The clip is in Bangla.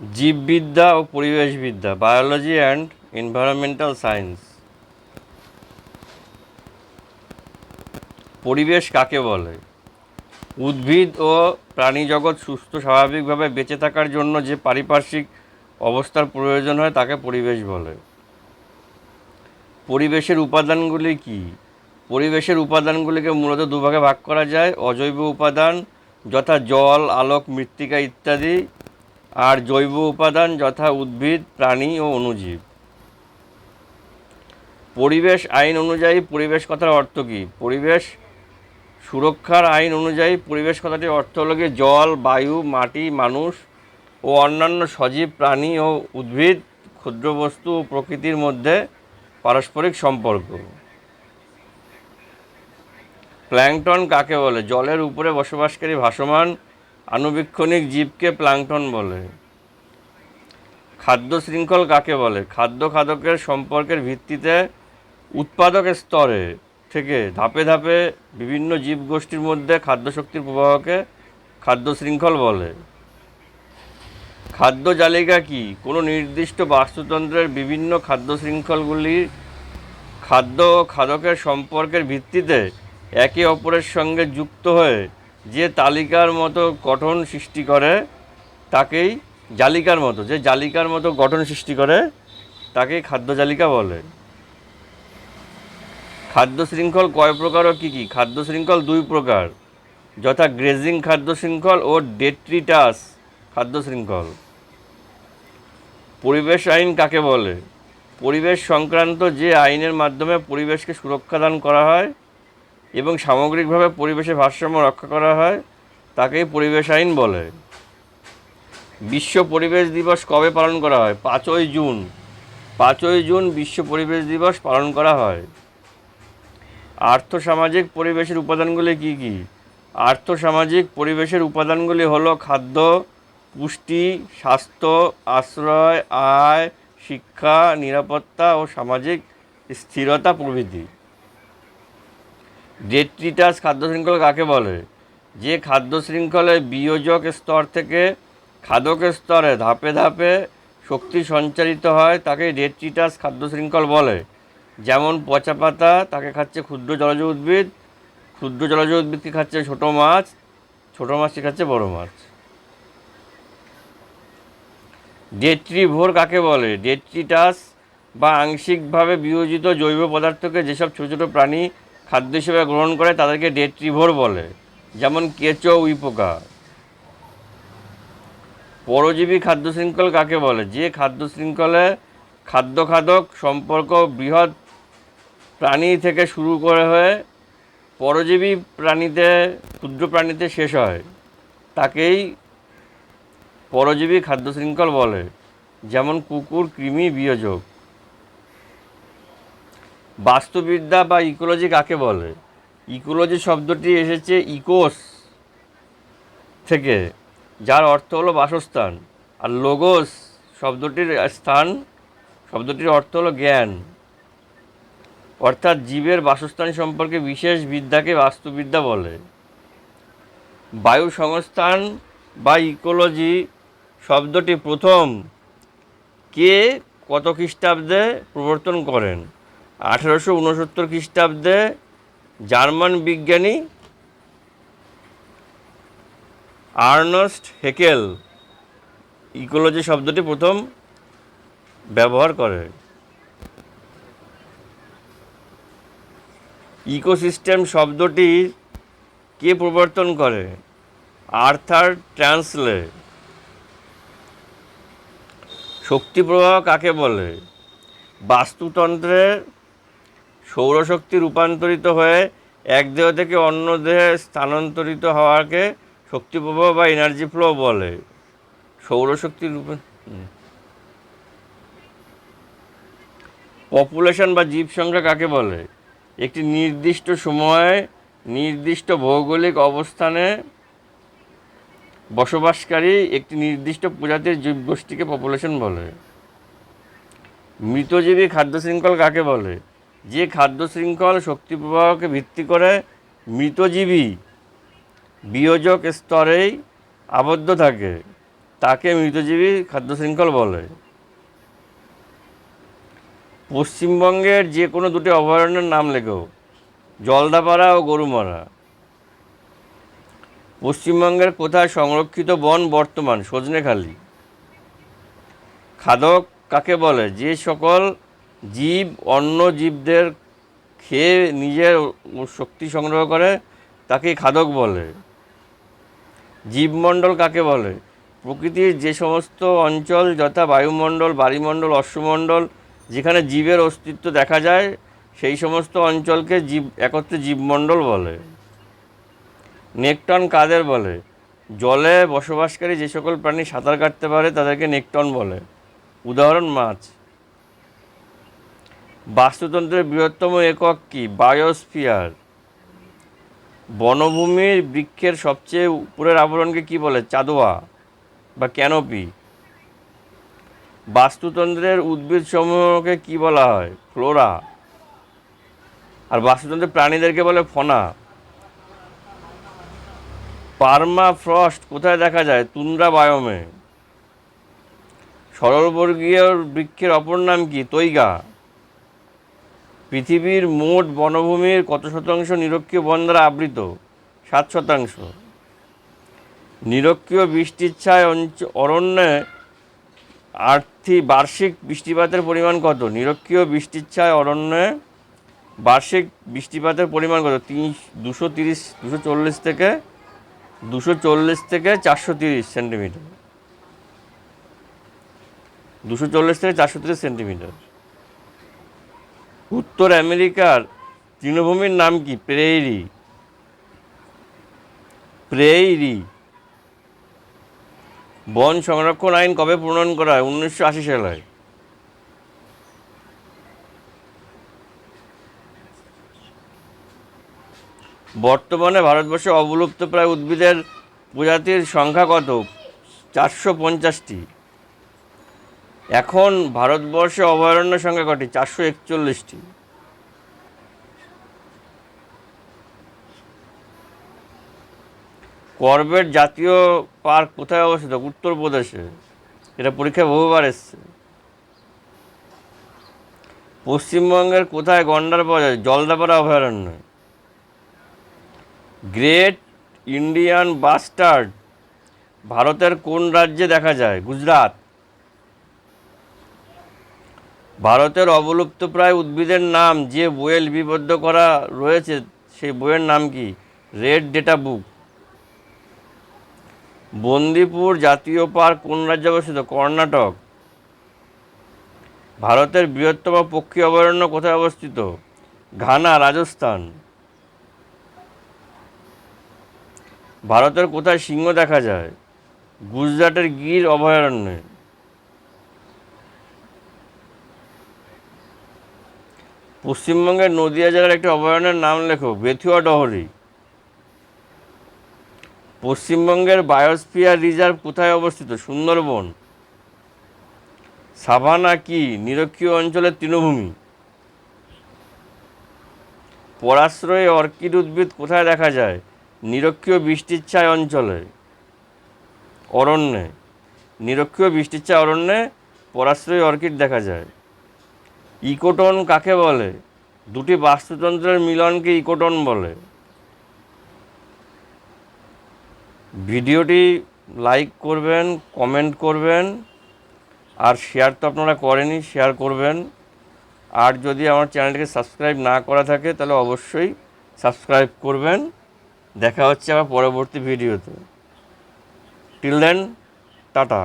জীববিদ্যা ও পরিবেশবিদ্যা বায়োলজি অ্যান্ড এনভায়রনমেন্টাল সায়েন্স পরিবেশ কাকে বলে? উদ্ভিদ ও প্রাণী জগৎ সুস্থ, স্বাভাবিকভাবে বেঁচে থাকার জন্য যে পারিপার্শ্বিক অবস্থার প্রয়োজন হয় তাকে পরিবেশ বলে। পরিবেশের উপাদানগুলি কি? পরিবেশের উপাদানগুলিকে মূলত দুভাগে ভাগ করা যায়, অজৈব উপাদান যথা জল, আলোক, মৃত্তিকা ইত্যাদি। আর জৈব উপাদান যথা উদ্ভিদ, প্রাণী ও অণুজীব পরিবেশ আইন অনুযায়ী পরিবেশ কথার অর্থ কী? পরিবেশ সুরক্ষার আইন অনুযায়ী পরিবেশ কথাটির অর্থ হলো জল, বায়ু, মাটি, মানুষ ও অন্যান্য সজীব প্রাণী ও উদ্ভিদ, ক্ষুদ্র বস্তু ও প্রকৃতির মধ্যে পারস্পরিক সম্পর্ক। প্ল্যাংটন কাকে বলে? জলের উপরে বসবাসকারী ভাসমান আণুবীক্ষণিক জীবকে প্ল্যাংটন বলে। খাদ্য শৃঙ্খল কাকে বলে? খাদ্য খাদকের সম্পর্কের ভিত্তিতে উৎপাদক স্তরে থেকে ধাপে ধাপে বিভিন্ন জীবগোষ্ঠীর মধ্যে খাদ্য শক্তির প্রবাহকে খাদ্য শৃঙ্খল বলে। খাদ্য জালিকা কি? কোনো নির্দিষ্ট বাস্তুতন্ত্রের বিভিন্ন খাদ্য শৃঙ্খলগুলি খাদ্য ও খাদকের সম্পর্কের ভিত্তিতে একে অপরের সঙ্গে যুক্ত হয়ে যে তালিকার মতো গঠন সৃষ্টি করে, তাকেই জালিকার মতো, যে জালিকার মতো গঠন সৃষ্টি করে তাকেই খাদ্য জালিকা বলে। খাদ্য শৃঙ্খল কয় প্রকার ও কী কী? খাদ্য শৃঙ্খল দুই প্রকার, যথা গ্রেজিং খাদ্য শৃঙ্খল ও ডেট্রিটাস খাদ্য শৃঙ্খল। পরিবেশ আইন কাকে বলে? পরিবেশ সংক্রান্ত যে আইনের মাধ্যমে পরিবেশকে সুরক্ষা দান করা হয় এবং সামগ্রিকভাবে পরিবেশের ভারসাম্য রক্ষা করা হয়, তাকেই পরিবেশ আইন বলে। বিশ্ব পরিবেশ দিবস কবে পালন করা হয়? পাঁচই জুন। পাঁচই জুন বিশ্ব পরিবেশ দিবস পালন করা হয়। আর্থসামাজিক পরিবেশের উপাদানগুলি কি কি? আর্থসামাজিক পরিবেশের উপাদানগুলি হলো খাদ্য, পুষ্টি, স্বাস্থ্য, আশ্রয়, আয়, শিক্ষা, নিরাপত্তা ও সামাজিক স্থিরতা প্রভৃতি। ডেট্রিটাস খাদ্য শৃঙ্খল কাকে বলে? যে খাদ্য শৃঙ্খলে বিয়োজক স্তর থেকে খাদক স্তরে ধাপে ধাপে শক্তি সঞ্চারিত হয়, তাকে ডেট্রিটাস খাদ্য শৃঙ্খল বলে। যেমন পচা পাতা, তাকে খাচ্ছে ক্ষুদ্র জলজ উদ্ভিদ, ক্ষুদ্র জলজ উদ্ভিদকে খাচ্ছে ছোট মাছ, ছোট মাছকে খাচ্ছে বড় মাছ। ডেট্রিভোর কাকে বলে? ডেট্রিটাস বা আংশিকভাবে বিয়োজিত জৈব পদার্থকে যেসব ছোটো ছোটো প্রাণী খাদ্য হিসেবে গ্রহণ করে তাদেরকে ডেট্রিভোর বলে, যেমন কেঁচো উইপোকা পরজীবী খাদ্য শৃঙ্খল কাকে বলে? যে খাদ্য শৃঙ্খলে খাদ্য খাদক সম্পর্ক বৃহৎ প্রাণী থেকে শুরু করে হয়ে পরজীবী প্রাণীতে, ক্ষুদ্র প্রাণীতে শেষ হয়। তাকেই পরজীবী খাদ্য শৃঙ্খল বলে, যেমন কুকুর, কৃমি, বিয়োজক। বাস্তুবিদ্যা বা ইকোলজি কাকে বলে? ইকোলজি শব্দটি এসেছে ইকোস থেকে, যার অর্থ হলো বাসস্থান। আর লোগোস শব্দটির স্থান, শব্দটির অর্থ হলো জ্ঞান। অর্থাৎ জীবের বাসস্থান সম্পর্কে বিশেষ বিদ্যাকে বাস্তুবিদ্যা বলে। বায়ু সংস্থান বা ইকোলজি শব্দটি প্রথম কে কত খ্রিস্টাব্দে প্রবর্তন করেন? আঠেরোশো উনসত্তর খ্রিস্টাব্দে জার্মান বিজ্ঞানী আর্নস্ট হেকেল ইকোলজি শব্দটি প্রথম ব্যবহার করে। ইকোসিস্টেম শব্দটি কে প্রবর্তন করে? আর্থার ট্রান্সলে। শক্তি প্রবাহ কাকে বলে? বাস্তুতন্ত্রে সৌরশক্তি রূপান্তরিত হয়ে এক দেহ থেকে অন্য দেহে স্থানান্তরিত হওয়াকে শক্তি প্রবাহ বা এনার্জি ফ্লো বলে। সৌরশক্তি রূপে পপুলেশন বা জীব সংখ্যা কাকে বলে? একটি নির্দিষ্ট সময়ে নির্দিষ্ট ভৌগোলিক অবস্থানে বসবাসকারী একটি নির্দিষ্ট প্রজাতির জীবগোষ্ঠীকে পপুলেশন বলে। মৃতজীবী খাদ্য শৃঙ্খল কাকে বলে? যে খাদ্য শৃঙ্খল শক্তি প্রবাহকে ভিত্তি করে মৃতজীবী বিয়োজক স্তরেই আবদ্ধ থাকে, তাকে মৃতজীবী খাদ্য শৃঙ্খল বলে। পশ্চিমবঙ্গের যে কোনো দুটি অভয়ারণ্যের নাম লেখো, জলদাপাড়া ও গরুমারা। পশ্চিমবঙ্গের কোথায় সংরক্ষিত বন বর্তমান সজনেখালি খাদক কাকে বলে? যে সকল জীব, অন্য জীবদের খেয়ে নিজের শক্তি সংগ্রহ করে, তাকে খাদক বলে। জীবমণ্ডল কাকে বলে? প্রকৃতির যে সমস্ত অঞ্চল যথা বায়ুমণ্ডল বাড়িমণ্ডল অশ্বমণ্ডল, যেখানে জীবের অস্তিত্ব দেখা যায়, সেই সমস্ত অঞ্চলকে জীব, একত্রে জীবমণ্ডল বলে। নেকটন কাদের বলে? জলে বসবাসকারী যে সকল প্রাণী সাঁতার কাটতে পারে, তাদেরকে নেকটন বলে। উদাহরণ মাছ। বাস্তুতন্ত্রের বৃহত্তম একক কি? বায়োস্ফিয়ার। বনভূমির বৃক্ষের সবচেয়ে উপরের আবরণকে কি বলে? চাঁদোয়া বা ক্যানোপি। বাস্তুতন্ত্রের উদ্ভিদ সমূহকে কি বলা হয়? ফ্লোরা। আর বাস্তুতন্ত্রের প্রাণীদেরকে বলে ফনা। পার্মা ফ্রস্ট কোথায় দেখা যায়? তুন্দ্রা বায়োমে। সরলবর্গীয় বৃক্ষের অপর নাম কি? তৈগা। পৃথিবীর মোট বনভূমির কত শতাংশ নিরক্ষীয় বন দ্বারা আবৃত? সাত শতাংশ। নিরক্ষীয় বৃষ্টির ছায় অরণ্যে আর্থি বার্ষিক বৃষ্টিপাতের পরিমাণ কত? নিরক্ষীয় বৃষ্টির ছায় অরণ্যে বার্ষিক বৃষ্টিপাতের পরিমাণ কত? তিন দুশো তিরিশ, দুশো চল্লিশ থেকে দুশো চল্লিশ থেকে চারশো তিরিশ সেন্টিমিটার। দুশো চল্লিশ থেকে চারশো তিরিশ সেন্টিমিটার। উত্তর আমেরিকার তৃণভূমির নাম কি? প্রেইরি। প্রেইরি। বন সংরক্ষণ আইন কবে প্রণয়ন করা হয়? উনিশশো আশি সালে। বর্তমানে ভারতবর্ষে অবলুপ্ত প্রায় উদ্ভিদের প্রজাতির সংখ্যা কত? চারশো পঞ্চাশটি। এখন ভারতবর্ষে অভয়ারণ্য সংখ্যা কটি? চারশো একচল্লিশটি। করবেট জাতীয় পার্ক কোথায় অবস্থিত? উত্তরপ্রদেশে। এটা পরীক্ষায় বহুবার এসছে। পশ্চিমবঙ্গের কোথায় গন্ডার পাওয়া যায়? জলদাপাড়া অভয়ারণ্য। Great Indian bustard. ভারতের কোন রাজ্যে দেখা যায়? গুজরাট। ভারতের অবলুপ্তপ্রায় উদ্ভিদের নাম যে বইয়ে লিপিবদ্ধ করা রয়েছে, সেই বইয়ের নাম কি? রেড ডেটা বুক বন্দিপুর জাতীয় পার্ক কোন রাজ্যে অবস্থিত? কর্ণাটক। ভারতের বৃহত্তম পক্ষী অভয়ারণ্য কোথায় অবস্থিত? ঘানা, রাজস্থান। ভারতের কোথায় সিংহ দেখা যায়? গুজরাটের গির অভয়ারণ্যে। পশ্চিমবঙ্গের নদিয়া জেলার একটি অভয়ারণ্যের নাম লেখো, বেথুয়া ডহরি। পশ্চিমবঙ্গের বায়োস্ফিয়ার রিজার্ভ কোথায় অবস্থিত? সুন্দরবন। সাভানা কি? নিরক্ষীয় অঞ্চলের তৃণভূমি। পরাশ্রয়ে অর্কিড উদ্ভিদ কোথায় দেখা যায়? নিরক্ষীয় বৃষ্টির ছায় অঞ্চলে। অরণ্যে। নিরক্ষীয় বৃষ্টির ছায় অরণ্যে পরাশ্রয়ী অর্কিড দেখা যায়। ইকোটন কাকে বলে? দুটি বাস্তুতন্ত্রের মিলনকে ইকোটন বলে। ভিডিওটি লাইক করবেন, কমেন্ট করবেন, আর শেয়ার তো আপনারা করেনি শেয়ার করবেন। আর যদি আমার চ্যানেলটিকে সাবস্ক্রাইব না করা থাকে, তাহলে অবশ্যই সাবস্ক্রাইব করবেন। দেখা হচ্ছে আবার পরবর্তী ভিডিওতে। Till then, tata.